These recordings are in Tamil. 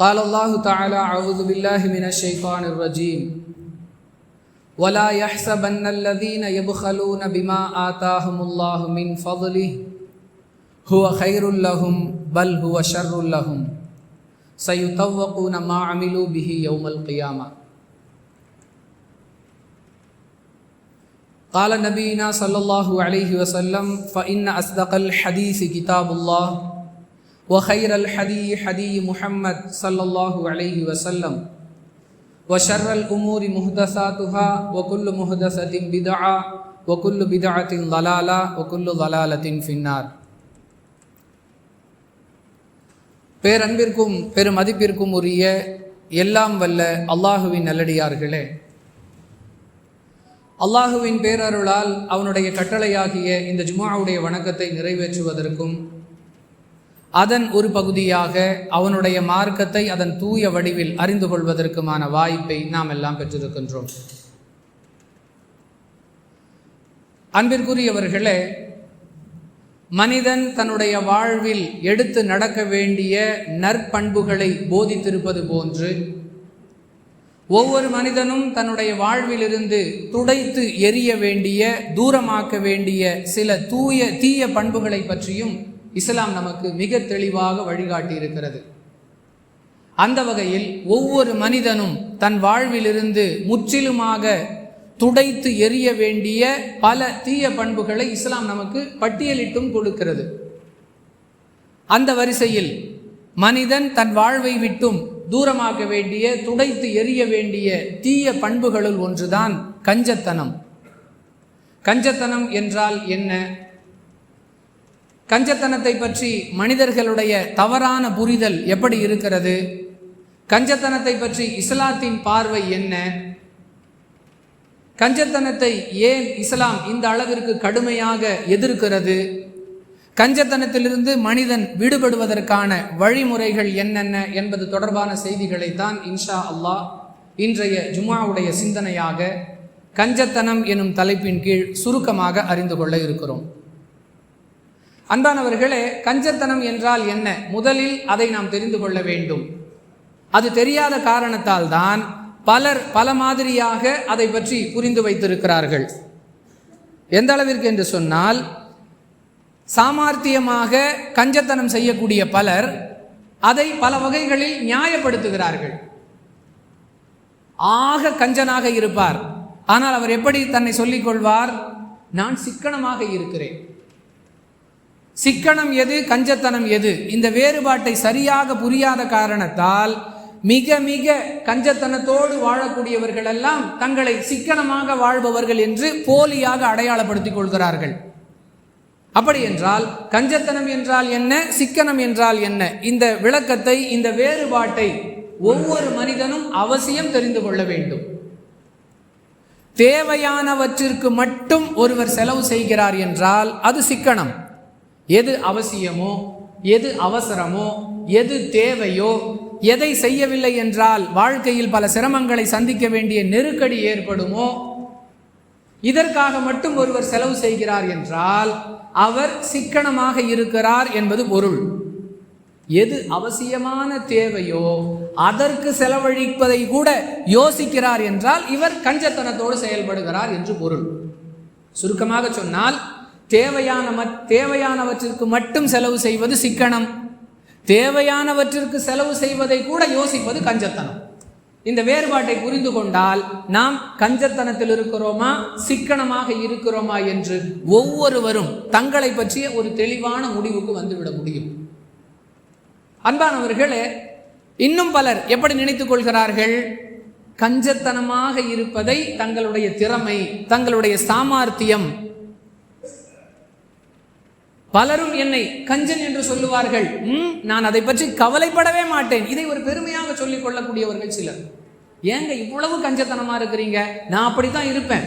قال الله تعالى أعوذ بالله من الشيطان الرجيم. ولا يحسبن الذين يبخلون بما آتاهم الله من فضله هو خير لهم بل هو شر لهم. سيطوقون ما عملوا به يوم القيامة. قال نبينا صلى الله عليه وسلم فإن أصدق الحديث كتاب الله وخير الحدي حدي محمد صلى الله عليه وسلم وشر الأمور محدثاتها وكل محدثة بدعة وكل بدعة ضلالة وكل ضلالة في النار பேரன்பிற்கும் பெருமதிப்பிற்கும் உரிய எல்லாம் வல்ல அல்லாஹுவின் நல்லடியார்களே அல்லாஹுவின் பேரருளால் அவனுடைய கட்டளையாகிய இந்த ஜுமாவுடைய வணக்கத்தை நிறைவேற்றுவதற்கும் அதன் ஒரு பகுதியாக அவனுடைய மார்க்கத்தை அதன் தூய வடிவில் அறிந்து கொள்வதற்குமான வாய்ப்பை நாம் எல்லாம் பெற்றிருக்கின்றோம். அன்பிற்குரியவர்களே மனிதன் தன்னுடைய வாழ்வில் எடுத்து நடக்க வேண்டிய நற்பண்புகளை போதித்திருப்பது போன்று ஒவ்வொரு மனிதனும் தன்னுடைய வாழ்விலிருந்து துடைத்து எரிய வேண்டிய தூரமாக்க வேண்டிய சில தூய தீய பண்புகளை பற்றியும் இஸ்லாம் நமக்கு மிக தெளிவாக வழிகாட்டி இருக்கிறது அந்த வகையில் ஒவ்வொரு மனிதனும் தன் வாழ்விலிருந்து முற்றிலுமாக துடைத்து எரிய வேண்டிய பல தீய பண்புகளை இஸ்லாம் நமக்கு பட்டியலிட்டும் கொடுக்கிறது. அந்த வரிசையில் மனிதன் தன் வாழ்வை விட்டும் தூரமாக்க வேண்டிய துடைத்து எரிய வேண்டிய தீய பண்புகளுள் ஒன்றுதான் கஞ்சத்தனம். கஞ்சத்தனம் என்றால் என்ன? கஞ்சத்தனத்தை பற்றி மனிதர்களுடைய தவறான புரிதல் எப்படி இருக்கிறது? கஞ்சத்தனத்தை பற்றி இஸ்லாத்தின் பார்வை என்ன? கஞ்சத்தனத்தை ஏன் இஸ்லாம் இந்த அளவிற்கு கடுமையாக எதிர்க்கிறது? கஞ்சத்தனத்திலிருந்து மனிதன் விடுபடுவதற்கான வழிமுறைகள் என்னென்ன என்பது தொடர்பான செய்திகளைத்தான் இன்ஷா அல்லாஹ் இன்றைய ஜுமாவுடைய சிந்தனையாக கஞ்சத்தனம் எனும் தலைப்பின் கீழ் சுருக்கமாக அறிந்து கொள்ள இருக்கிறோம். அன்பானவர்களே கஞ்சத்தனம் என்றால் என்ன? முதலில் அதை நாம் தெரிந்து கொள்ள வேண்டும். அது தெரியாத காரணத்தால் தான் பலர் பல மாதிரியாக அதை பற்றி புரிந்து வைத்திருக்கிறார்கள். எந்த அளவிற்கு என்று சொன்னால் சாமார்த்தியமாக கஞ்சத்தனம் செய்யக்கூடிய பலர் அதை பல வகைகளில் நியாயப்படுத்துகிறார்கள். ஆக கஞ்சனாக இருப்பார். ஆனால் அவர் எப்படி தன்னை சொல்லிக் கொள்வார்? நான் சிக்கனமாக இருக்கிறேன். சிக்கனம் எது கஞ்சத்தனம் எது? இந்த வேறுபாட்டை சரியாக புரியாத காரணத்தால் மிக மிக கஞ்சத்தனத்தோடு வாழக்கூடியவர்கள் எல்லாம் தங்களை சிக்கனமாக வாழ்பவர்கள் என்று போலியாக அடையாளப்படுத்திக் கொள்கிறார்கள். அப்படி என்றால் கஞ்சத்தனம் என்றால் என்ன சிக்கனம் என்றால் என்ன? இந்த விளக்கத்தை இந்த வேறுபாட்டை ஒவ்வொரு மனிதனும் அவசியம் தெரிந்து கொள்ள வேண்டும். தேவையானவற்றிற்கு மட்டும் ஒருவர் செலவு செய்கிறார் என்றால் அது சிக்கனம். எது அவசியமோ எது அவசரமோ எது தேவையோ எதை செய்யவில்லை என்றால் வாழ்க்கையில் பல சிரமங்களை சந்திக்க வேண்டிய நெருக்கடி ஏற்படுமோ? இதற்காக மட்டும் ஒருவர் செலவு செய்கிறார் என்றால் அவர் சிக்கனமாக இருக்கிறார் என்பது பொருள். எது அவசியமான தேவையோ அதற்கு செலவழிப்பதை கூட யோசிக்கிறார் என்றால் இவர் கஞ்சத்தனத்தோடு செயல்படுகிறார் என்று பொருள். சுருக்கமாக சொன்னால் தேவையான மத் தேவையானவற்றிற்கு மட்டும் செலவு செய்வது சிக்கனம். தேவையானவற்றிற்கு செலவு செய்வதை கூட யோசிப்பது கஞ்சத்தனம். இந்த வேறுபாட்டை புரிந்து கொண்டால் நாம் கஞ்சத்தனத்தில் இருக்கிறோமா சிக்கனமாக இருக்கிறோமா என்று ஒவ்வொருவரும் தங்களை பற்றிய ஒரு தெளிவான முடிவுக்கு வந்துவிட முடியும். அன்பானவர்களே இன்னும் பலர் எப்படி நினைத்துக் கொள்கிறார்கள்? கஞ்சத்தனமாக இருப்பதை தங்களுடைய திறமை தங்களுடைய சாமார்த்தியம் பலரும் என்னை கஞ்சன் என்று சொல்லுவார்கள். ம், நான் அதை பற்றி கவலைப்படவே மாட்டேன். இதை ஒரு பெருமையாக சொல்லிக் கொள்ளக்கூடியவர்கள் சிலர். ஏங்க இவ்வளவு கஞ்சத்தனமா இருக்கிறீங்க? நான் அப்படித்தான் இருப்பேன்.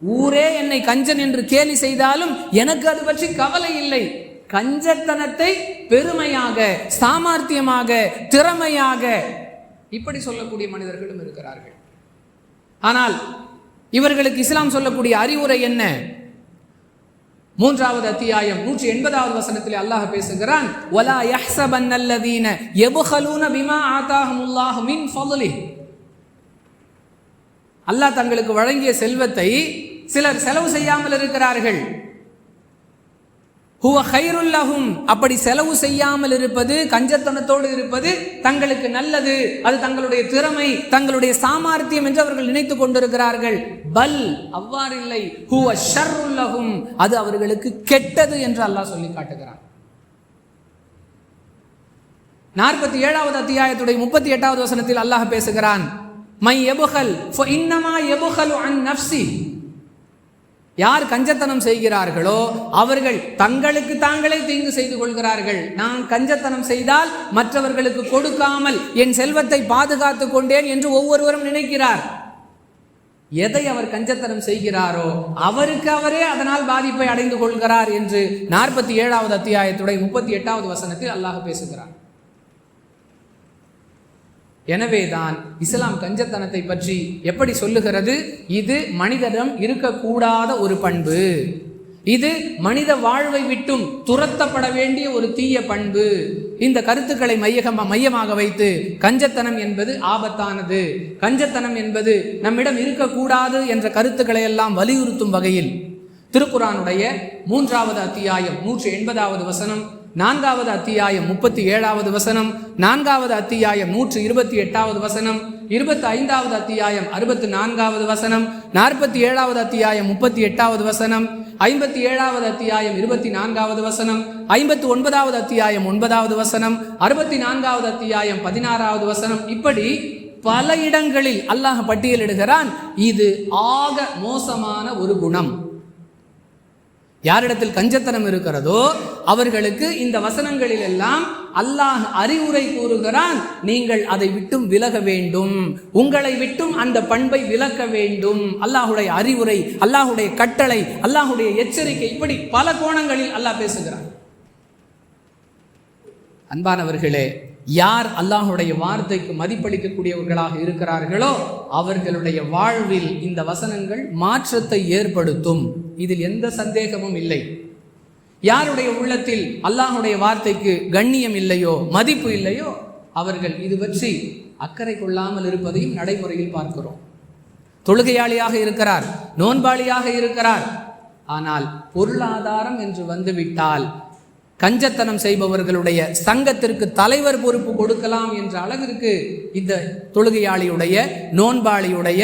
ஊரே என்னை கஞ்சன் என்று கேலி செய்தாலும் எனக்கு அது பற்றி கவலை இல்லை. கஞ்சத்தனத்தை பெருமையாக சாமர்த்தியமாக திறமையாக இப்படி சொல்லக்கூடிய மனிதர்களும் இருக்கிறார்கள். ஆனால் இவர்களுக்கு இஸ்லாம் சொல்லக்கூடிய அறிவுரை என்ன? மூன்றாவது அத்தியாயம் நூற்றி எண்பதாவது வசனத்தில் அல்லாஹ் பேசுகிறான் ஒலா யஹ்சபன் அல்லதீன எபுஹலூன பிமா ஆதாஹமுல்லாஹ் மின் ஃபضலிஹ் அல்லாஹ் தங்களுக்கு வழங்கிய செல்வத்தை சிலர் செலவு செய்யாமல் இருக்கிறார்கள். ஹுவ ஹைருல்லஹும் அப்படி செலவு செய்யாமல் இருப்பது கஞ்சத்தனத்தோடு இருப்பது தங்களுக்கு நல்லது. அது தங்களுடைய திறமை தங்களுடைய சாமர்த்தியம் என்று அவர்கள் நினைத்துக் கொண்டிருக்கிறார்கள். பல் அவ்வாறில்லை ஹுவ ஷர்ருல்லஹும் அது அவர்களுக்கு கெட்டது என்று அல்லாஹ் சொல்லி காட்டுகிறான். நாற்பத்தி ஏழாவது அத்தியாயத்துடைய முப்பத்தி எட்டாவது வசனத்தில் அல்லாஹ் பேசுகிறான் மை எபுகல் இன்னமா எபுகலு அன் நப்சி யார் கஞ்சத்தனம் செய்கிறார்களோ அவர்கள் தங்களுக்கு தாங்களே தீங்கு செய்து கொள்கிறார்கள். நான் கஞ்சத்தனம் செய்தால் மற்றவர்களுக்கு கொடுக்காமல் என் செல்வத்தை பாதுகாத்துக் கொண்டேன் என்று ஒவ்வொருவரும் நினைக்கிறார். எதை அவர் கஞ்சத்தனம் செய்கிறாரோ அவருக்கு அவரே அதனால் பாதிப்பை அடைந்து கொள்கிறார் என்று நாற்பத்தி ஏழாவது அத்தியாயத்துடைய முப்பத்தி எட்டாவது வசனத்தில் அல்லாஹ் பேசுகிறார் எனவேதான் இஸ்லாம் கஞ்சத்தனத்தை பற்றி எப்படி சொல்லுகிறது? இது மனிதரிடம் இருக்கக்கூடாத ஒரு பண்பு. இது மனித வாழ்வை விட்டும் துரத்தப்பட வேண்டிய ஒரு தீய பண்பு. இந்த கருத்துக்களை மையகம் மையமாக வைத்து கஞ்சத்தனம் என்பது ஆபத்தானது. கஞ்சத்தனம் என்பது நம்மிடம் இருக்கக்கூடாது என்ற கருத்துக்களை எல்லாம் வலியுறுத்தும் வகையில் திருக்குறானுடைய மூன்றாவது அத்தியாயம் நூற்றி எண்பதாவது வசனம் நான்காவது அத்தியாயம் முப்பத்தி ஏழாவது வசனம் நான்காவது அத்தியாயம் நூற்று இருபத்தி எட்டாவது வசனம் இருபத்தி ஐந்தாவது அத்தியாயம் அறுபத்தி நான்காவது வசனம் நாற்பத்தி ஏழாவது அத்தியாயம் முப்பத்தி எட்டாவது வசனம் ஐம்பத்தி ஏழாவது அத்தியாயம் இருபத்தி நான்காவது வசனம் ஐம்பத்தி ஒன்பதாவது அத்தியாயம் ஒன்பதாவது வசனம் அறுபத்தி நான்காவது அத்தியாயம் பதினாறாவது வசனம். இப்படி பல இடங்களில் அல்லாஹ் பட்டியலிடுகிறான் இது ஆக மோசமான ஒரு குணம். யாரிடத்தில் கஞ்சத்தனம் இருக்கிறதோ அவர்களுக்கு இந்த வசனங்களில் எல்லாம் அல்லாஹ் அறிவுரை கூறுகிறான் நீங்கள் அதை விட்டும் விலக வேண்டும். உங்களை விட்டும் அந்த பண்பை விலக்க வேண்டும். அல்லாஹுடைய அறிவுரை அல்லாஹுடைய கட்டளை அல்லாஹுடைய எச்சரிக்கை இப்படி பல கோணங்களில் அல்லாஹ் பேசுகிறான். அன்பானவர்களே யார் அல்லாஹுடைய வார்த்தைக்கு மதிப்பளிக்கக்கூடியவர்களாக இருக்கிறார்களோ அவர்களுடைய வாழ்வில் இந்த வசனங்கள் மாற்றத்தை ஏற்படுத்தும். இதில் எந்த சந்தேகமும் இல்லை. யாருடைய உள்ளத்தில் அல்லாஹுடைய வார்த்தைக்கு கண்ணியம் இல்லையோ மதிப்பு இல்லையோ அவர்கள் இது பற்றி அக்கறை கொள்ளாமல் இருப்பதையும் நடைமுறையில் பார்க்கிறோம். தொழுகையாளியாக இருக்கிறார் நோன்பாளியாக இருக்கிறார். ஆனால் பொருளாதாரம் என்று வந்துவிட்டால் கஞ்சத்தனம் செய்பவர்களுடைய சங்கத்திற்கு தலைவர் பொறுப்பு கொடுக்கலாம் என்ற அளவிற்கு இந்த தொழுகையாளியுடைய நோன்பாளியுடைய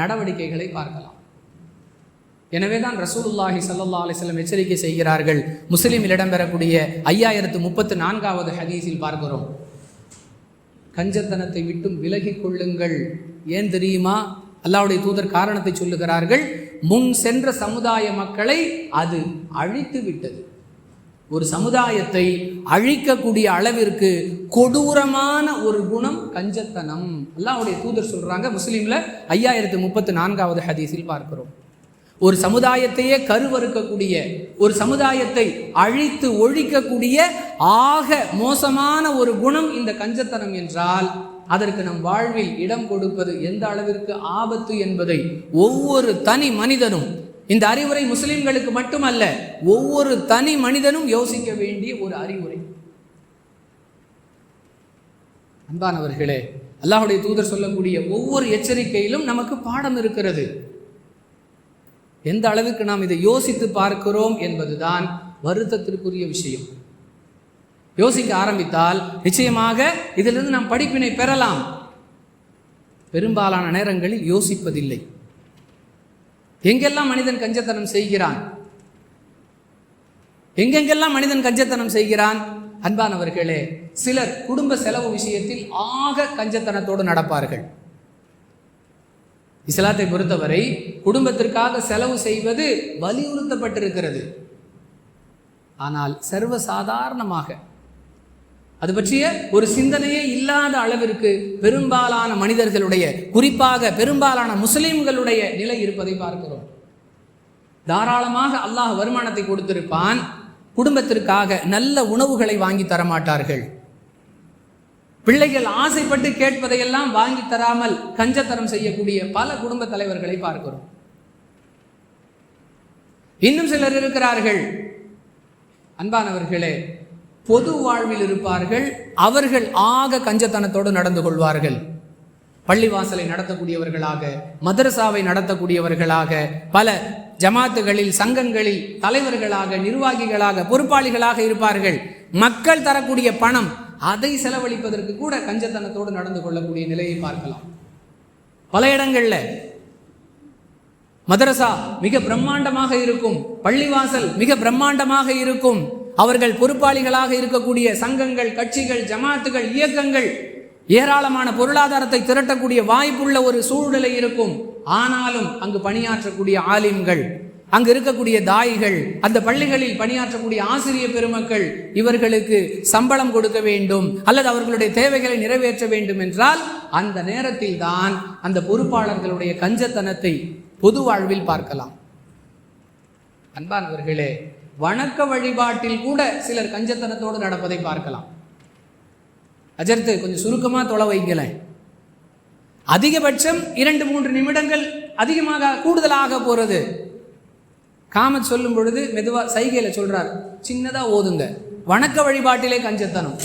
நடவடிக்கைகளை பார்க்கலாம். எனவே தான் ரசூலுல்லாஹி சல்லா அலிஸ்லம் எச்சரிக்கை செய்கிறார்கள். முஸ்லீமில் இடம்பெறக்கூடிய ஐயாயிரத்து முப்பத்து நான்காவது ஹதீஸில் பார்க்கிறோம். கஞ்சத்தனத்தை விட்டும் விலகிக் கொள்ளுங்கள். ஏன் தெரியுமா? அல்லாவுடைய தூதர் காரணத்தை சொல்லுகிறார்கள். முன் சென்ற சமுதாய மக்களை அது அழித்து விட்டது. ஒரு சமுதாயத்தை அழிக்கக்கூடிய அளவிற்கு கொடூரமான ஒரு குணம் கஞ்சத்தனம். அல்லாவுடைய தூதர் சொல்றாங்க முஸ்லீம்ல ஐயாயிரத்து முப்பத்து நான்காவது ஹதீஸில் பார்க்கிறோம். ஒரு சமுதாயத்தையே கருவறுக்கக்கூடிய ஒரு சமுதாயத்தை அழித்து ஒழிக்கக்கூடிய ஆக மோசமான ஒரு குணம் இந்த கஞ்சத்தனம் என்றால் அதற்கு நம் வாழ்வில் இடம் கொடுப்பது எந்த அளவிற்கு ஆபத்து என்பதை ஒவ்வொரு தனி மனிதனும் இந்த அறிவுரை முஸ்லிம்களுக்கு மட்டுமல்ல ஒவ்வொரு தனி மனிதனும் யோசிக்க வேண்டிய ஒரு அறிவுரை. அன்பானவர்களே அல்லாஹுடைய தூதர் சொல்லக்கூடிய ஒவ்வொரு எச்சரிக்கையிலும் நமக்கு பாடம் இருக்கிறது. எந்த அளவுக்கு நாம் இதை யோசித்து பார்க்கிறோம் என்பதுதான் வருத்தத்திற்குரிய விஷயம். யோசிக்க ஆரம்பித்தால் நிச்சயமாக இதிலிருந்து நாம் படிப்பினை பெறலாம். பெரும்பாலான நேரங்களில் யோசிப்பதில்லை. எங்கெல்லாம் மனிதன் கஞ்சத்தனம் செய்கிறான்? எங்கெங்கெல்லாம் மனிதன் கஞ்சத்தனம் செய்கிறான்? அன்பானவர்களே சிலர் குடும்ப செலவு விஷயத்தில் ஆக கஞ்சத்தனத்தோடு நடப்பார்கள். இஸ்லாத்தை பொறுத்தவரை குடும்பத்திற்காக செலவு செய்வது வலியுறுத்தப்பட்டிருக்கிறது. ஆனால் சர்வசாதாரணமாக அது பற்றிய ஒரு சிந்தனையே இல்லாத அளவிற்கு பெரும்பாலான மனிதர்களுடைய குறிப்பாக பெரும்பாலான முஸ்லிம்களுடைய நிலை இருப்பதை பார்க்கிறோம். தாராளமாக அல்லாஹ் வருமானத்தை கொடுத்திருப்பான் குடும்பத்திற்காக நல்ல உணவுகளை வாங்கி தரமாட்டார்கள். பிள்ளைகள் ஆசைப்பட்டு கேட்பதையெல்லாம் வாங்கி தராமல் கஞ்சத்தனம் செய்யக்கூடிய பல குடும்ப தலைவர்களை பார்க்கிறோம். இன்னும் சிலர் இருக்கிறார்கள். அன்பானவர்களே பொது வாழ்வில் இருப்பார்கள் அவர்கள் ஆக கஞ்சத்தனத்தோடு நடந்து கொள்வார்கள். பள்ளிவாசலை நடத்தக்கூடியவர்களாக மதரசாவை நடத்தக்கூடியவர்களாக பல ஜமாத்துகளில் சங்கங்களில் தலைவர்களாக நிர்வாகிகளாக பொறுப்பாளிகளாக இருப்பார்கள். மக்கள் தரக்கூடிய பணம் அதை செலவழிப்பதற்கு கூட கஞ்சத்தனத்தோடு நடந்து கொள்ளக்கூடிய நிலையை பார்க்கலாம். பல இடங்களில் மதரசா மிக பிரம்மாண்டமாக இருக்கும் பள்ளிவாசல் மிக பிரம்மாண்டமாக இருக்கும் அவர்கள் பொறுப்பாளிகளாக இருக்கக்கூடிய சங்கங்கள் கட்சிகள் ஜமாத்துகள் இயக்கங்கள் ஏராளமான பொருளாதாரத்தை திரட்டக்கூடிய வாய்ப்புள்ள ஒரு சூழ்நிலை இருக்கும். ஆனாலும் அங்கு பணியாற்றக்கூடிய ஆலிம்கள் அங்கு இருக்கக்கூடிய தாய்கள் அந்த பள்ளிகளில் பணியாற்றக்கூடிய ஆசிரிய பெருமக்கள் இவர்களுக்கு சம்பளம் கொடுக்க வேண்டும் அல்லது அவர்களுடைய தேவைகளை நிறைவேற்ற வேண்டும் என்றால் அந்த நேரத்தில் தான் அந்த பொறுப்பாளர்களுடைய கஞ்சத்தனத்தை பொது வாழ்வில் பார்க்கலாம். அன்பானவர்களே வணக்க வழிபாட்டில் கூட சிலர் கஞ்சத்தனத்தோடு நடப்பதை பார்க்கலாம். அஜர்த்து கொஞ்சம் சுருக்கமாக தொலை வைங்களேன். அதிகபட்சம் இரண்டு மூன்று நிமிடங்கள் அதிகமாக கூடுதலாக போகிறது காமத் சொல்லும் பொழுது மெதுவா சைகையில் சொல்கிறார் சின்னதா ஓதுங்க. வணக்க வழிபாட்டிலே கஞ்சத்தனம்.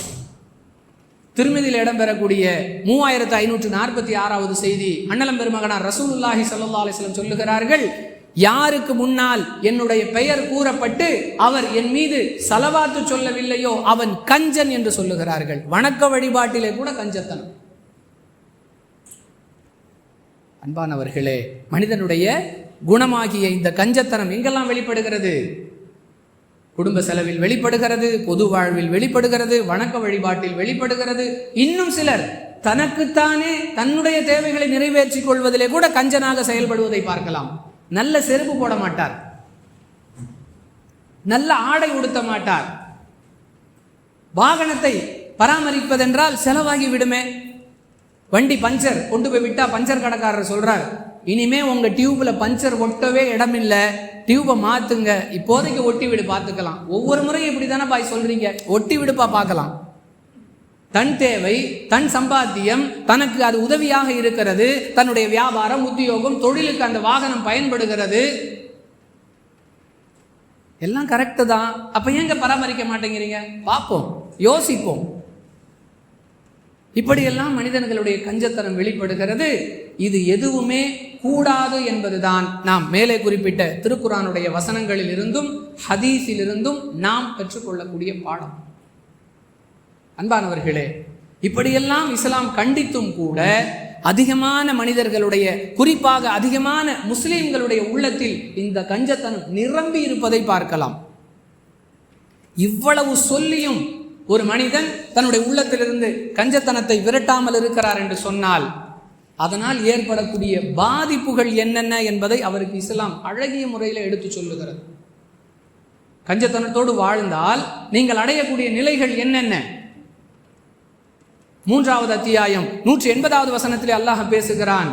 திருமதியில் இடம்பெறக்கூடிய மூவாயிரத்து ஐநூற்று நாற்பத்தி ஆறாவது செய்தி அண்ணலம் பெருமகனார் ரசூலுல்லாஹி சல்லா அலிஸ்லம் சொல்லுகிறார்கள் யாருக்கு முன்னால் என்னுடைய பெயர் கூறப்பட்டு அவர் என் மீது சலவாத்து சொல்லவில்லையோ அவன் கஞ்சன் என்று சொல்லுகிறார்கள். வணக்க வழிபாட்டிலே கூட கஞ்சத்தனம். அன்பானவர்களே மனிதனுடைய குணமாகிய இந்த கஞ்சத்தனம் எங்கெல்லாம் வெளிப்படுகிறது? குடும்ப செலவில் வெளிப்படுகிறது பொது வாழ்வில் வெளிப்படுகிறது வணக்க வழிபாட்டில் வெளிப்படுகிறது. இன்னும் சிலர் தனக்குத்தானே தன்னுடைய தேவைகளை நிறைவேற்றிக் கொள்வதிலே கூட கஞ்சனாக செயல்படுவதை பார்க்கலாம். நல்ல செருப்பு போட மாட்டார். நல்ல ஆடை உடுத்த மாட்டார். வாகனத்தை பராமரிப்பதென்றால் செலவாகி விடுமே. வண்டி பஞ்சர் கொண்டு போய் விட்டா பஞ்சர் கடைக்காரர் சொல்றார் இனிமே உங்கள் டியூப்பில் பஞ்சர் ஒட்டவே இடமில்லை. டியூப்பை மாற்றுங்க இப்போதைக்கு ஒட்டி விடு பார்த்துக்கலாம். ஒவ்வொரு முறையும் இப்படி தானே பாய் சொல்கிறீங்க ஒட்டி விடுப்பா பார்க்கலாம். தன் தேவை தன் சம்பாத்தியம் தனக்கு அது உதவியாக இருக்கிறது தன்னுடைய வியாபாரம் உத்தியோகம் தொழிலுக்கு அந்த வாகனம் பயன்படுகிறது. எல்லாம் கரெக்டு தான். அப்போ ஏங்க பராமரிக்க மாட்டேங்கிறீங்க? பார்ப்போம் யோசிப்போம். இப்படியெல்லாம் மனிதர்களுடைய கஞ்சத்தனம் வெளிப்படுகிறது. இது எதுவுமே கூடாது என்பதுதான். நாம் மேலே குறிப்பிட்ட திருக்குறானுடைய வசனங்களில் இருந்தும் ஹதீஸிலிருந்தும் நாம் பெற்றுக்கொள்ளக்கூடிய பாடம். அன்பானவர்களே இப்படியெல்லாம் இஸ்லாம் கண்டித்தும் கூட அதிகமான மனிதர்களுடைய குறிப்பாக அதிகமான முஸ்லிம்களுடைய உள்ளத்தில் இந்த கஞ்சத்தனம் நிரம்பி இருப்பதை பார்க்கலாம். இவ்வளவு சொல்லியும் ஒரு மனிதன் தன்னுடைய உள்ளத்திலிருந்து கஞ்சத்தனத்தை விரட்டாமல் இருக்கிறார் என்று சொன்னால் அதனால் ஏற்படக்கூடிய பாதிப்புகள் என்னென்ன என்பதை அவருக்கு இஸ்லாம் அழகிய முறையில் எடுத்து சொல்லுகிறது. கஞ்சத்தனத்தோடு வாழ்ந்தால் நீங்கள் அடையக்கூடிய நிலைகள் என்னென்ன? மூன்றாவது அத்தியாயம் நூற்றி எண்பதாவது வசனத்திலே அல்லாஹ் பேசுகிறான்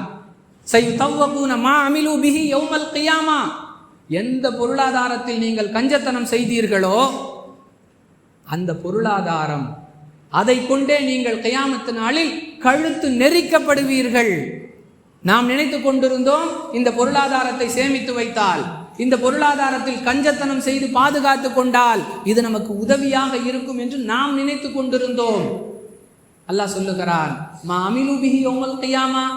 எந்த பொருளாதாரத்தில் நீங்கள் கஞ்சத்தனம் செய்தீர்களோ அந்த பொருளாதாரம். அதை கொண்டே நீங்கள் கையாமத்து நாளில் கழுத்து நெரிக்கப்படுவீர்கள். நாம் நினைத்து கொண்டிருந்தோம் இந்த பொருளாதாரத்தை சேமித்து வைத்தால் இந்த பொருளாதாரத்தில் கஞ்சத்தனம் செய்து பாதுகாத்து கொண்டால் இது நமக்கு உதவியாக இருக்கும் என்று நாம் நினைத்து கொண்டிருந்தோம். அல்லாஹ் சொல்லுகிறான் மா அமிலு உங்கள் யௌமல்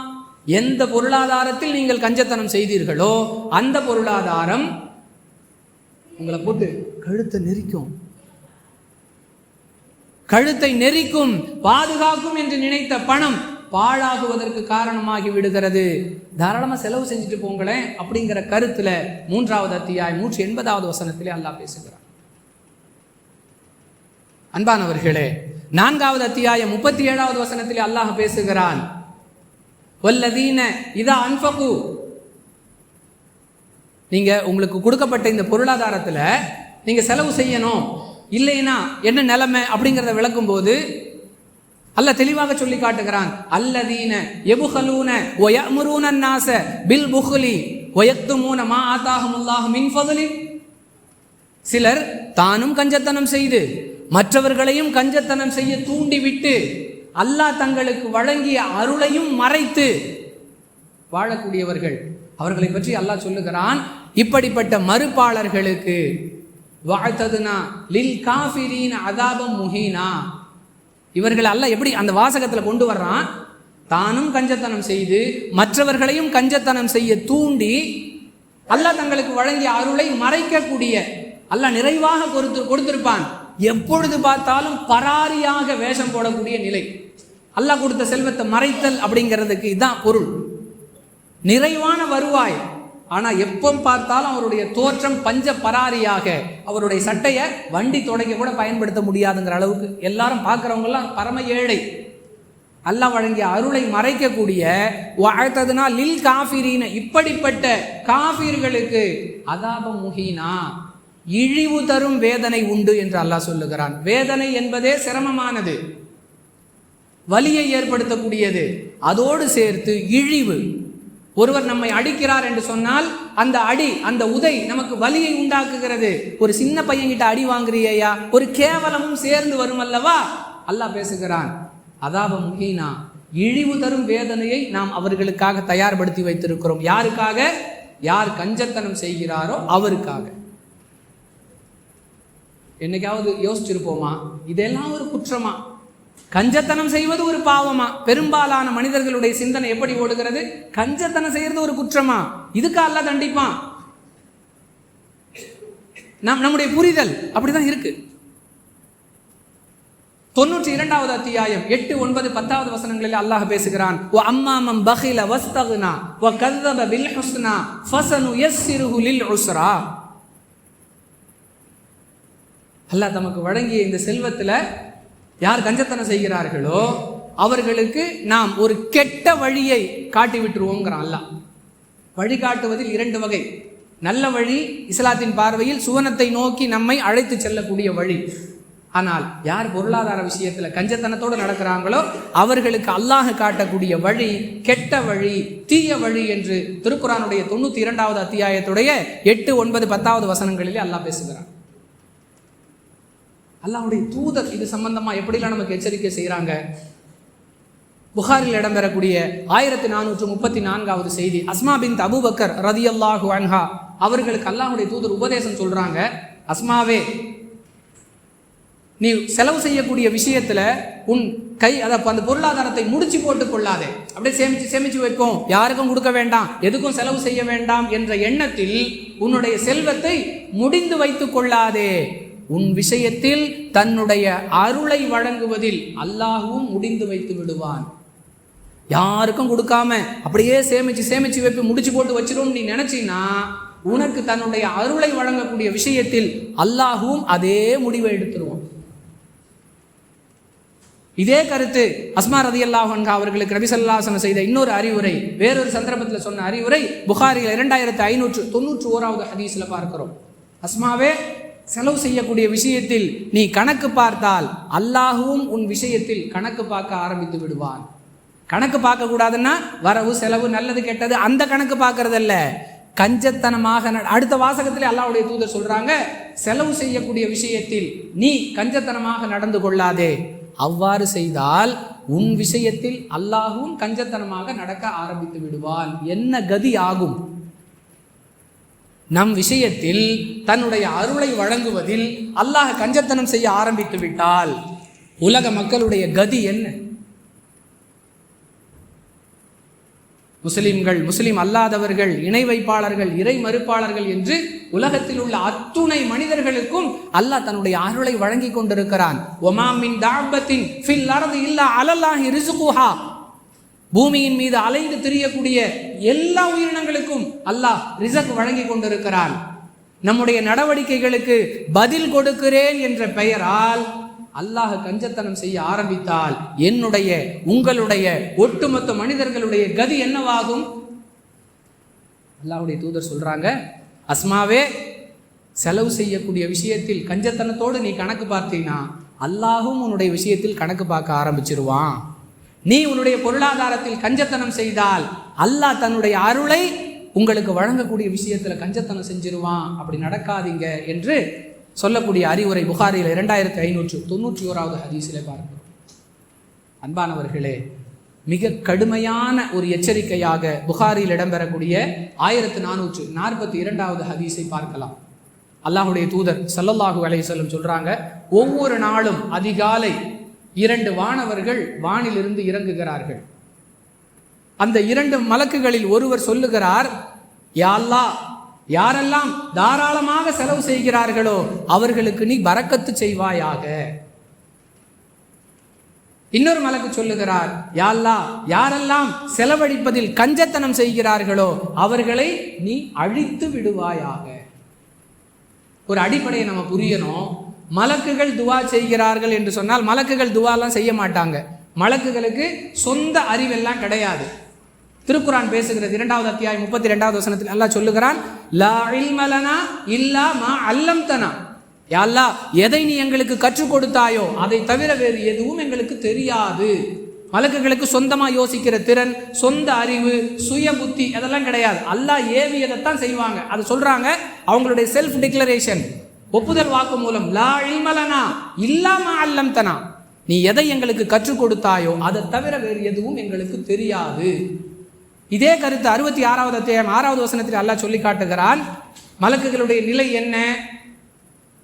எந்த பொருளாதாரத்தில் நீங்கள் கஞ்சத்தனம் செய்தீர்களோ அந்த பொருளாதாரம் உங்களை போட்டு கழுத்தை நெரிக்கும். கழுத்தை நெறிக்கும் பாதுகாக்கும் என்று நினைத்த பணம் பாழாகுவதற்கு காரணமாகி விடுகிறது. தாராளமா செலவு செஞ்சுட்டு போங்களேன் அப்படிங்கிற கருத்துல மூன்றாவது அத்தியாய் நூற்றி எண்பதாவது வசனத்திலே அல்லாஹ் பேசுகிறான். அன்பானவர்களே நான்காவது அத்தியாயம் முப்பத்தி ஏழாவது வசனத்திலே அல்லாஹ் பேசுகிறான். வல்லதீன இதா அன்பகு நீங்க உங்களுக்கு கொடுக்கப்பட்ட இந்த பொருளாதாரத்துல நீங்க செலவு செய்யணும். இல்லைன்னா என்ன நிலைமை அப்படிங்கிறத விளக்கும் போது தெளிவாக சொல்லி காட்டுகிறான். அல்லதீன எபுகலூன ஒயமுரூன நாச பில் புஹ்லி ஒயக்துமூன மா ஆத்தாஹமுல்லாஹ் மின் ஃபதுலி. சிலர் தானும் கஞ்சத்தனம் செய்து மற்றவர்களையும் கஞ்சத்தனம் செய்ய தூண்டிவிட்டு அல்லாஹ் தங்களுக்கு வழங்கிய அருளையும் மறைத்து வாழக்கூடியவர்கள். அவர்களை பற்றி அல்லாஹ் சொல்லுகிறான் இப்படிப்பட்ட மறுப்பாளர்களுக்கு வாழ்த்ததுனா லில் காஃபிரீன் அதாபம் முஹீனா. இவர்கள் அல்ல எப்படி அந்த வாசகத்தில் கொண்டு வர்றான்? தானும் கஞ்சத்தனம் செய்து மற்றவர்களையும் கஞ்சத்தனம் செய்ய தூண்டி அல்லாஹ் தங்களுக்கு வழங்கிய அருளை மறைக்கக்கூடிய அல்லாஹ் நிறைவாக கொடுத்து கொடுத்திருப்பான். எப்பொழுது பார்த்தாலும் பராரியாக வேஷம் போடக்கூடிய நிலை. அல்லாஹ் கொடுத்த செல்வத்தை மறைத்தல் அப்படிங்கிறதுக்கு இதுதான் பொருள். நிறைவான வருவாய். ஆனால் எப்போ பார்த்தாலும் அவருடைய தோற்றம் பஞ்ச பராரியாக அவருடைய சட்டையை வண்டி துடைக்க கூட பயன்படுத்த முடியாதுங்கிற அளவுக்கு எல்லாரும் பார்க்குறவங்கெல்லாம் பரம ஏழை. அல்லாஹ் வழங்கிய அருளை மறைக்கக்கூடிய வாழ்த்ததுனா லில் காஃபிரின இப்படிப்பட்ட காஃபீர்களுக்கு அதாபம் முஹீனா இழிவு தரும் வேதனை உண்டு என்று அல்லாஹ் சொல்லுகிறான். வேதனை என்பதே சிரமமானது. வலியை ஏற்படுத்தக்கூடியது. அதோடு சேர்த்து இழிவு. ஒருவர் நம்மை அடிக்கிறார் என்று சொன்னால் அந்த அடி அந்த உதை நமக்கு வலியை உண்டாக்குகிறது. ஒரு சின்ன பையன்கிட்ட அடி வாங்குறியா ஒரு கேவலமும் சேர்ந்து வரும் அல்லவா அல்லாஹ் பேசுகிறான் அதாவது முகீனா இழிவு தரும் வேதனையை நாம் அவர்களுக்காக தயார்படுத்தி வைத்திருக்கிறோம். யாருக்காக? யார் கஞ்சத்தனம் செய்கிறாரோ அவருக்காக. என்னைக்காவது யோசிச்சிருப்போமா? இதெல்லாம் ஒரு குற்றமா? கஞ்சத்தனம் செய்வது ஒரு பாவமா? பெரும்பாலான மனிதர்களுடைய சிந்தனை எப்படி ஓடுகிறது? கஞ்சத்தனம் செய்யறது ஒரு குற்றமா? இதுக்கு அல்ல தண்டிப்பான். நம் நம்முடைய புரிதல் அப்படிதான் இருக்கு. தொண்ணூற்றி இரண்டாவது அத்தியாயம் எட்டு ஒன்பது பத்தாவது வசனங்களில் அல்லாஹ் பேசுகிறான். ஓ அம்மாமம் பஹில வஸ்தகுனா ஓ கதப பில் ஹுஸ்னா ஃபசனு எஸ் சிறுகுலில் உஸ்ரா. அல்லாஹ் தமக்கு வழங்கிய இந்த செல்வத்துல யார் கஞ்சத்தனம் செய்கிறார்களோ அவர்களுக்கு நாம் ஒரு கெட்ட வழியை காட்டி விட்டுருவோங்கிறான் அல்லாஹ் வழிகாட்டுவதில் இரண்டு வகை. நல்ல வழி இஸ்லாத்தின் பார்வையில் சுவனத்தை நோக்கி நம்மை அழைத்து செல்லக்கூடிய வழி. ஆனால் யார் பொருளாதார விஷயத்தில் கஞ்சத்தனத்தோடு நடக்கிறாங்களோ அவர்களுக்கு அல்லாஹ் காட்டக்கூடிய வழி கெட்ட வழி தீய வழி என்று திருக்குறானுடைய தொண்ணூற்றி இரண்டாவது அத்தியாயத்துடைய எட்டு ஒன்பது பத்தாவது வசனங்களிலே அல்லாஹ் பேசுகிறான். அல்லாவுடைய தூதர் இது சம்பந்தமாக எப்படிலாம் நமக்கு எச்சரிக்கை செய்கிறாங்க புகாரில் இடம்பெறக்கூடிய ஆயிரத்தி நானூற்று முப்பத்தி நான்காவது செய்தி. அஸ்மா பின் அபூபக்கர் ரதியல்லாஹு அன்ஹா அவர்களுக்கு அல்லாஹுடைய தூதர் உபதேசம் சொல்கிறாங்க அஸ்மாவே நீ செலவு செய்யக்கூடிய விஷயத்தில் உன் கை அதை அந்த பொருளாதாரத்தை முடிச்சு போட்டு கொள்ளாதே. அப்படியே சேமிச்சு சேமிச்சு வைப்போம் யாருக்கும் கொடுக்க வேண்டாம். எதுக்கும் செலவு செய்ய வேண்டாம் என்ற எண்ணத்தில் உன்னுடைய செல்வத்தை முடிந்து வைத்துக் கொள்ளாதே. உன் விஷயத்தில் தன்னுடைய அருளை வழங்குவதில் அல்லாஹும் முடிந்து வைத்து விடுவான். யாருக்கும் கொடுக்காம அப்படியே சேமிச்சு சேமிச்சு வைப்பு முடிச்சு போட்டு வச்சிரும் நீ நினைச்சீன்னா உனக்கு தன்னுடைய அருளை வழங்கக்கூடிய விஷயத்தில் அல்லாஹுவும் அதே முடிவை எடுத்துருவான். இதே கருத்து அஸ்மா ரதி அல்லாஹன்கா அவர்களுக்கு நபி செய்த இன்னொரு அறிவுரை வேறொரு சந்தர்ப்பத்தில் சொன்ன அறிவுரை புகாரில் இரண்டாயிரத்தி ஐநூற்று தொண்ணூற்று ஓராவது ஹதீஸ்ல பார்க்கிறோம். அஸ்மாவே செலவு செய்யக்கூடிய விஷயத்தில் நீ கணக்கு பார்த்தால் அல்லாஹுவும் உன் விஷயத்தில் கணக்கு பார்க்க ஆரம்பித்து விடுவான். கணக்கு பார்க்கக்கூடாதுன்னா வரவு செலவு நல்லது கெட்டது அந்த கணக்கு பார்க்கறதல்ல. கஞ்சத்தனமாக நட- அடுத்த வாசகத்திலே அல்லாவுடைய தூதர் சொல்றாங்க செலவு செய்யக்கூடிய விஷயத்தில் நீ கஞ்சத்தனமாக நடந்து கொள்ளாதே. அவ்வாறு செய்தால் உன் விஷயத்தில் அல்லாஹும் கஞ்சத்தனமாக நடக்க ஆரம்பித்து விடுவான். என்ன கதி ஆகும்? நம் விஷயத்தில் தன்னுடைய அருளை வழங்குவதில் அல்லாஹ் கஞ்சத்தனம் செய்ய ஆரம்பித்து விட்டால் உலக மக்களுடைய கதி என்ன? முஸ்லிம்கள் முஸ்லிம் அல்லாதவர்கள் இணை வைப்பாளர்கள் இறை மறுப்பாளர்கள் என்று உலகத்தில் உள்ள அத்துணை மனிதர்களுக்கும் அல்லாஹ் தன்னுடைய அருளை வழங்கி கொண்டிருக்கிறான். ஒமாமின் தாபத்தின் ஃபில் அரது இல்லா அலல்லாஹி ரிசுகுஹா. பூமியின் மீது அலைந்து திரியக்கூடிய எல்லா உயிரினங்களுக்கும் அல்லாஹ் ரிசக் வழங்கி கொண்டிருக்கிறான். நம்முடைய நடவடிக்கைகளுக்கு பதில் கொடுக்கிறேன் என்ற பெயரால் அல்லாஹ் கஞ்சத்தனம் செய்ய ஆரம்பித்தால் என்னுடைய உங்களுடைய ஒட்டுமொத்த மனிதர்களுடைய கதி என்னவாகும்? அல்லாஹுடைய தூதர் சொல்றாங்க அஸ்மாவே செலவு செய்யக்கூடிய விஷயத்தில் கஞ்சத்தனத்தோடு நீ கணக்கு பார்த்தீங்கன்னா அல்லாஹும் உன்னுடைய விஷயத்தில் கணக்கு பார்க்க ஆரம்பிச்சிருவான். நீ உன்னுடைய பொருளாதாரத்தில் கஞ்சத்தனம் செய்தால் அல்லாஹ் தன்னுடைய அருளை உங்களுக்கு வழங்கக்கூடிய விஷயத்துல கஞ்சத்தனம் செஞ்சிருவான். அப்படி நடக்காதீங்க என்று சொல்லக்கூடிய அறிவுரை புகாரில் இரண்டாயிரத்தி ஐநூற்று தொண்ணூற்றி ஓராவது ஹதீஸிலே பார்க்கிறோம். அன்பானவர்களே மிக கடுமையான ஒரு எச்சரிக்கையாக புகாரில் இடம்பெறக்கூடிய ஆயிரத்து நானூற்று நாற்பத்தி இரண்டாவது ஹதீஸை பார்க்கலாம். அல்லாஹுடைய தூதர் சல்லல்லாஹு அலைஹிஸ்ஸல்லம் சொல்றாங்க ஒவ்வொரு நாளும் அதிகாலை இரண்டு வானவர்கள் வானிலிருந்து இறங்குகிறார்கள். அந்த இரண்டு மலக்குகளில் ஒருவர் சொல்லுகிறார் யா யாரெல்லாம் தாராளமாக செலவு செய்கிறார்களோ அவர்களுக்கு நீ பறக்கத்து செய்வாயாக. இன்னொரு மலக்கு சொல்லுகிறார் யா யாரெல்லாம் செலவழிப்பதில் கஞ்சத்தனம் செய்கிறார்களோ அவர்களை நீ அழித்து விடுவாயாக. ஒரு அடிப்படையை நம்ம புரியணும். மலக்குகள் துவா செய்கிறார்கள் என்று சொன்னால் மலக்குகள் துவாலாம் செய்ய மாட்டாங்க. மலக்குகளுக்கு சொந்த அறிவெல்லாம் கிடையாது. திருக்குறான் பேசுகிறது இரண்டாவது அத்தியாயம் முப்பத்தி ரெண்டாவது வசனத்தில் அல்லாஹ் சொல்லுகிறான் லா இல்மலனா இல்லா மா அல்லம்தனா. யா அல்லாஹ் எதை நீ எங்களுக்கு கற்றுக் கொடுத்தாயோ அதை தவிர வேறு எதுவும் எங்களுக்கு தெரியாது. மலக்குகளுக்கு சொந்தமா யோசிக்கிற திறன் சொந்த அறிவு சுய புத்தி அதெல்லாம் கிடையாது. அல்லாஹ் ஏவியதைத்தான் செய்வாங்க. அது சொல்றாங்க அவங்களுடைய செல்ஃப் டிக்ளரேஷன் ஒப்புதல் வாக்கு மூலம் லா இல்மலனா இல்லாம அல்லம் தனா நீ எதை எங்களுக்கு கற்றுக் கொடுத்தாயோ அதை தவிர வேறு எதுவும் எங்களுக்கு தெரியாது. இதே கருத்து அறுபத்தி ஆறாவது அத்தியாயம் ஆறாவது வசனத்தில் அல்லாஹ் சொல்லி காட்டுகிறான். மலக்குகளுடைய நிலை என்ன?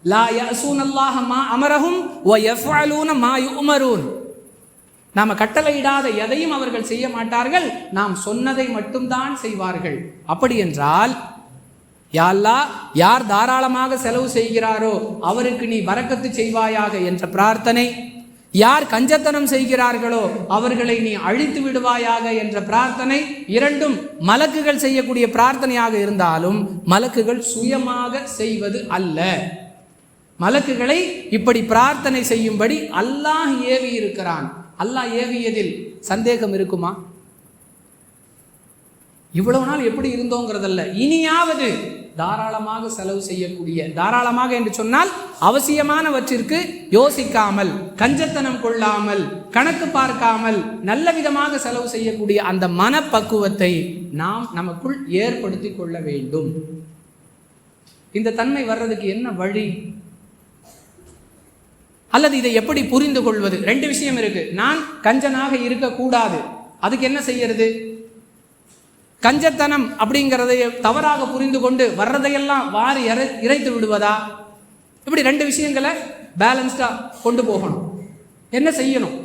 லா யசூன் அல்லாஹ மா அமரஹும் வ யஃபஅலூன மா யுமரூன் நாம கட்டளையிடாத எதையும் அவர்கள் செய்ய மாட்டார்கள் நாம் சொன்னதை மட்டும்தான் செய்வார்கள். அப்படி என்றால் யாழ்லா யார் தாராளமாக செலவு செய்கிறாரோ அவருக்கு நீ வரக்கத்து செய்வாயாக என்ற பிரார்த்தனை. யார் கஞ்சத்தனம் செய்கிறார்களோ அவர்களை நீ அழித்து விடுவாயாக என்ற பிரார்த்தனை. இரண்டும் மலக்குகள் செய்யக்கூடிய பிரார்த்தனையாக இருந்தாலும் மலக்குகள் சுயமாக செய்வது அல்ல. மலக்குகளை இப்படி பிரார்த்தனை செய்யும்படி அல்லாஹ் ஏவி இருக்கிறான். அல்லாஹ் ஏவியதில் சந்தேகம் இருக்குமா? இவ்வளவு நாள் எப்படி இருந்தோங்கிறதல்ல. இனியாவது தாராளமாக செலவு செய்யக்கூடிய தாராளமாக என்று சொன்னால் அவசியமானவற்றிற்கு யோசிக்காமல் கஞ்சத்தனம் கொள்ளாமல் கணக்கு பார்க்காமல் நல்ல விதமாக செலவு செய்யக்கூடிய அந்த மனப்பக்குவத்தை நாம் நமக்குள் ஏற்படுத்தி கொள்ள வேண்டும். இந்த தன்மை வர்றதுக்கு என்ன வழி? அல்லது இதை எப்படி புரிந்து கொள்வது? ரெண்டு விஷயம் இருக்கு. நான் கஞ்சனாக இருக்கக்கூடாது. அதுக்கு என்ன செய்யறது? கஞ்சத்தனம் அப்படிங்கிறதை தவறாக புரிந்து கொண்டு வர்றதையெல்லாம் வாரி இறை இறைத்து விடுவதா? இப்படி ரெண்டு விஷயங்களை பேலன்ஸ்டாக கொண்டு போகணும். என்ன செய்யணும்?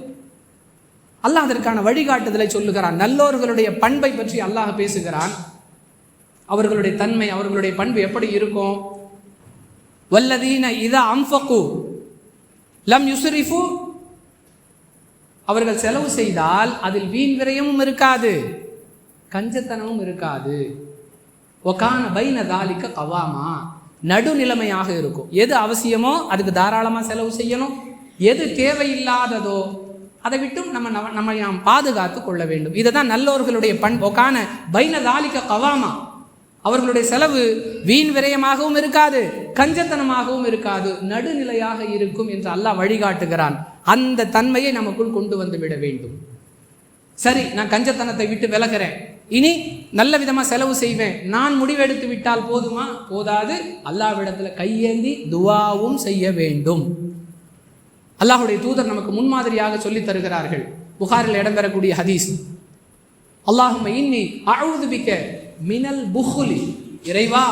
அல்லாஹ் அதற்கான வழிகாட்டுதலை சொல்லுகிறான். நல்லோர்களுடைய பண்பை பற்றி அல்லாஹ் பேசுகிறான். அவர்களுடைய தன்மை அவர்களுடைய பண்பு எப்படி இருக்கும்? வல்லதீன இதா அம்ஃபகு லம் யுசுரிஃபு அவர்கள் செலவு செய்தால் அதில் வீண் விரயமும் இருக்காது. கஞ்சத்தனமும் இருக்காது. ஒக்கான பைன தாலிக்க கவாமா. நடுநிலைமையாக இருக்கும். எது அவசியமோ அதுக்கு தாராளமாக செலவு செய்யணும். எது தேவையில்லாததோ அதை விட்டும் நம்ம நம்ம- நம்மை நாம் பாதுகாத்து கொள்ள வேண்டும். இதை தான் நல்லோர்களுடைய பண் ஒகான பைன தாலிக்க கவாமா. அவர்களுடைய செலவு வீண் விரயமாகவும் இருக்காது கஞ்சத்தனமாகவும் இருக்காது நடுநிலையாக இருக்கும் என்று அல்லாஹ் வழிகாட்டுகிறான். அந்த தன்மையை நமக்குள் கொண்டு வந்து விட வேண்டும். சரி நான் கஞ்சத்தனத்தை விட்டு விலகிறேன். இனி நல்ல விதமாக செலவு செய்வேன். நான் முடிவெடுத்து விட்டால் போதுமா? போதாது. அல்லாவிடத்தில் கையேந்தி துவாவும் செய்ய வேண்டும். அல்லாஹுடைய தூதர் நமக்கு முன்மாதிரியாக சொல்லித் தருகிறார்கள். புகாரில் இடம்பெறக்கூடிய ஹதீஸ். அல்லாஹும் இன்னி அழுதுபிக்க மினல் புஹுலி. இறைவா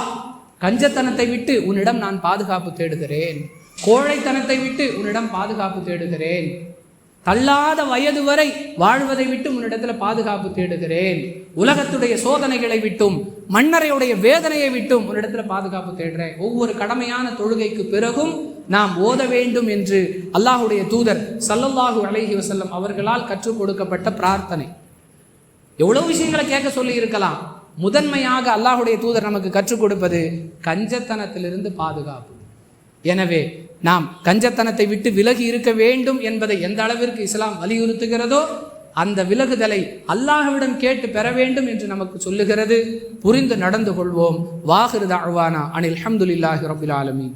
கஞ்சத்தனத்தை விட்டு உன்னிடம் நான் பாதுகாப்பு தேடுகிறேன். கோழைத்தனத்தை விட்டு உன்னிடம் பாதுகாப்பு தேடுகிறேன். தள்ளாத வயது வரை வாழ்வதை விட்டு உன்னிடத்துல பாதுகாப்பு தேடுகிறேன். உலகத்துடைய சோதனைகளை விட்டும் மன்னரையுடைய வேதனையை விட்டும் உன்னிடத்துல பாதுகாப்பு தேடுறேன். ஒவ்வொரு கடமையான தொழுகைக்கு பிறகும் நாம் ஓத வேண்டும் என்று அல்லாஹுடைய தூதர் சல்லல்லாஹு அலஹி வசல்லம் அவர்களால் கற்றுக் கொடுக்கப்பட்ட பிரார்த்தனை. எவ்வளவு விஷயங்களை கேட்க சொல்லி இருக்கலாம். முதன்மையாக அல்லாஹுடைய தூதர் நமக்கு கற்றுக் கொடுப்பது கஞ்சத்தனத்திலிருந்து பாதுகாப்பு. எனவே நாம் கஞ்சத்தனத்தை விட்டு விலகி இருக்க வேண்டும் என்பதை எந்த அளவிற்கு இஸ்லாம் வலியுறுத்துகிறதோ அந்த விலகுதலை அல்லாஹ்விடம் கேட்டு பெற வேண்டும் என்று நமக்கு சொல்லுகிறது. புரிந்து நடந்து கொள்வோம். வாஹிரு தாழ்வானா அனில் அஹமதுல்லாஹி ரபுல் ஆலமீன்.